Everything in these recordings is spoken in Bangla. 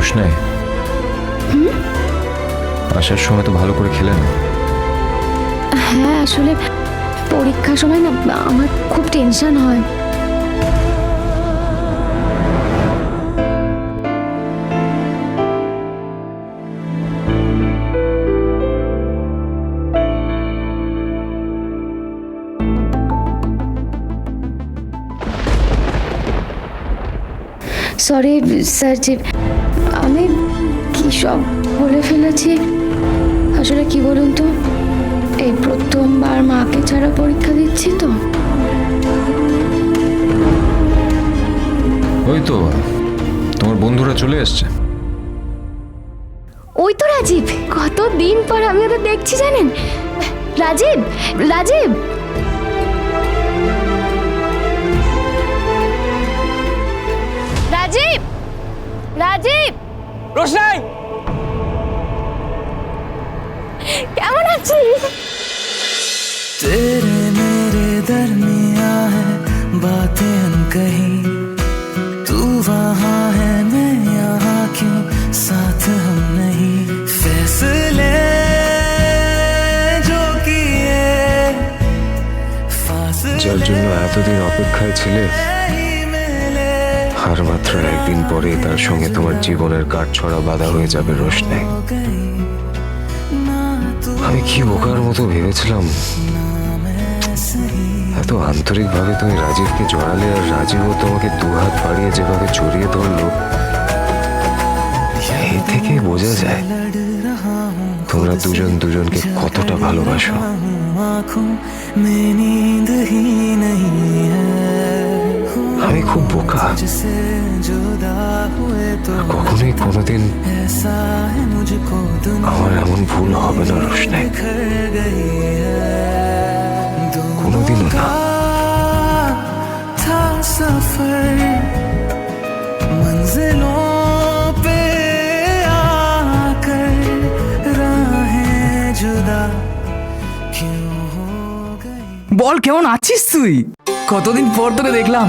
রোশনাই আসার সময় তো ভালো করে খেলে না। হ্যাঁ আসলে পরীক্ষার সময় না, আমার খুব টেনশন হয়। সরি স্যার আমি কি সব বলে ফেলেছি? আসলে কি বলুন তো? এই প্রথমবার মাকে ছাড়া পরীক্ষা দিচ্ছি তো। ওই তো তোমার বন্ধুরা চলে এসছে। ওই তো রাজীব কত দিন পর আমি ওদের দেখছি জানেন? রাজীব রাজীব রাজীব! রোশনাই কেমন আছিস तेरे मेरे दरमिया है बातें अनकही तू वहाँ है मैं यहाँ क्यों साथ हम नहीं फैसले जो किए फासले যার জন্য এতদিন অপেক্ষায় ছিলে ही मिले আর মাত্র একদিন পরে তার সঙ্গে তোমার জীবনের কাঠছড়া বাধা হয়ে যাবে রোশনে। আমি কি বোকার মতো ভেবেছিলাম? এত আন্তরিকভাবে তুমি রাজীবকে জড়ালে আর রাজীবও তোমাকে দু হাত বাড়িয়ে যেভাবে জড়িয়ে ধরলো এই থেকে বোঝা যায় তোমরা দুজন দুজনকে কতটা ভালোবাসো। आंखों में नींद ही नहीं है আমি খুব বোকা जिसे जुदा हुए तो কখনোই কোনোদিন ऐसा है मुझको दुनिया আমার এমন ভুল হবে না রোশনাই बिखर गई है কোনোদিনও না था सफर मंजिलों पे आकर राहें जुदा क्यों हो गई বল কেমন আছিস তুই কতদিন পর তোকে দেখলাম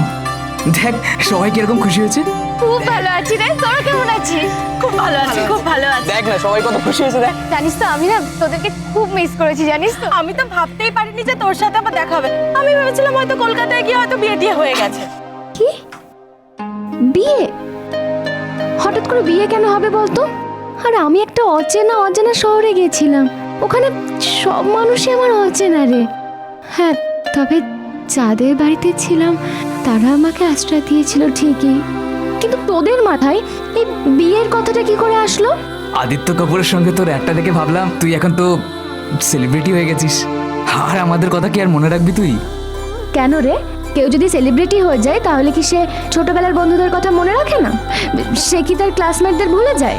দেখ সবাই কীরকম খুশি হয়েছে? খুব ভালো আছি রে তোরা কেমন আছিস? খুব ভালো আছি। খুব ভালো আছি। দেখ না সবাই কত খুশি হয়েছে দেখ। জানিস তো আমি না তোদেরকে খুব মিস করেছি জানিস তো? আমি তো ভাবতেই পারিনি যে তোর সাথে আবার দেখা হবে। আমি ভেবেছিলাম হয়তো কলকাতায় গিয়ে হয়তো বিয়ে টিয়ে হয়ে গেছে। কি? বিয়ে? হঠাৎ করে বিয়ে কেন হবে বলতো? আর আমি একটা অচেনা অজানা শহরে গেছিলাম ওখানে সব মানুষই আমার অচেনা রে। হ্যাঁ তবে যাদের বাড়িতে ছিলাম তারা আমাকে আশ্রয় দিয়েছিল ঠিকই। কিন্তু তোদের মাথায় এই বিয়ের কথাটা কি করে আসলো? আদিত্য কাপুরের সঙ্গে তোর একটা দেখে ভাবলাম তুই এখন তো সেলিব্রিটি হয়ে গেছিস। আর আমাদের কথা কি আর মনে রাখবি তুই? কেন রে? কেউ যদি সেলিব্রিটি হয়ে যায় তাহলে কি সে ছোটবেলার বন্ধুদের কথা মনে রাখে না? সে কি তার ক্লাসমেটদের ভুলে যায়?